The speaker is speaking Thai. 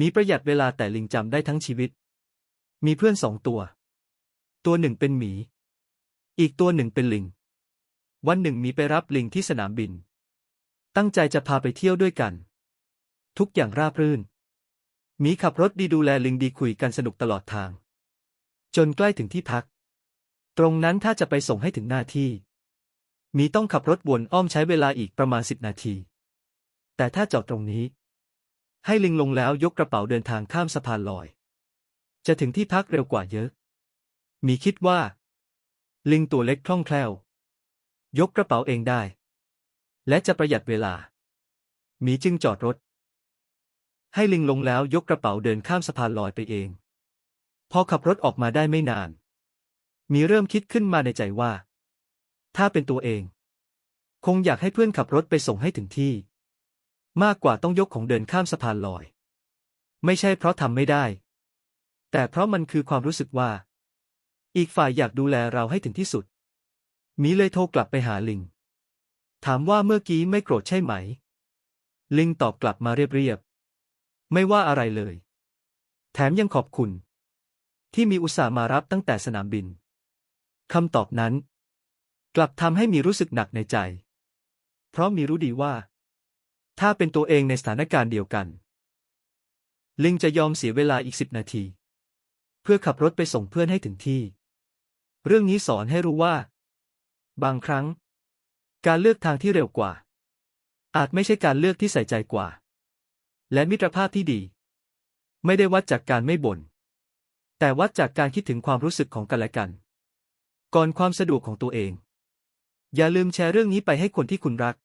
มีประหยัดเวลาแต่ลิงจำได้ทั้งชีวิต มีเพื่อนสองตัว ตัวหนึ่งเป็นหมี อีกตัวหนึ่งเป็นลิง วันหนึ่งมีไปรับลิงที่สนามบิน ตั้งใจจะพาไปเที่ยวด้วยกัน ทุกอย่างราบรื่น หมีขับรถดีดูแลลิงดีคุยกันสนุกตลอดทาง จนใกล้ถึงที่พัก ตรงนั้นถ้าจะไปส่งให้ถึงหน้าที่ มีต้องขับรถวนอ้อมใช้เวลาอีกประมาณสิบนาที แต่ถ้าจอดตรงนี้ ให้ลิงลงแล้วยกกระเป๋าเดินทางข้ามสะพานลอย จะถึงที่พักเร็วกว่าเยอะ มีคิดว่า ลิงตัวเล็กคล่องแคล่ว ยกกระเป๋าเองได้ และจะประหยัดเวลา มีจึงจอดรถ ให้ลิงลงแล้วยกกระเป๋าเดินข้ามสะพานลอยไปเอง พอขับรถออกมาได้ไม่นาน มีเริ่มคิดขึ้นมาในใจว่า ถ้าเป็นตัวเอง คงอยากให้เพื่อนขับรถไปส่งให้ถึงที่ มากกว่าต้องยกของเดินข้ามสะพานลอย ไม่ใช่เพราะทำไม่ได้ แต่เพราะมันคือความรู้สึกว่า อีกฝ่ายอยากดูแลเราให้ถึงที่สุด มีเลยโทรกลับไปหาลิง ถามว่าเมื่อกี้ไม่โกรธใช่ไหม ลิงตอบกลับมาเรียบๆ ไม่ว่าอะไรเลย แถมยังขอบคุณ ที่มีอุตส่าห์มารับตั้งแต่สนามบินคำตอบนั้น กลับทำให้มีรู้สึกหนักในใจ เพราะมีรู้ดีว่า ถ้าเป็นตัวเองในสถานการณ์เดียวกัน ลิงจะยอมเสียเวลาอีกสิบนาที เพื่อขับรถไปส่งเพื่อนให้ถึงที่ เรื่องนี้สอนให้รู้ว่า บางครั้ง การเลือกทางที่เร็วกว่า อาจไม่ใช่การเลือกที่ใส่ใจกว่า และมิตรภาพที่ดี ไม่ได้วัดจากการไม่บ่นแต่วัดจากการคิดถึงความรู้สึกของกันและกัน ก่อนความสะดวกของตัวเอง อย่าลืมแชร์เรื่องนี้ไปให้คนที่คุณรัก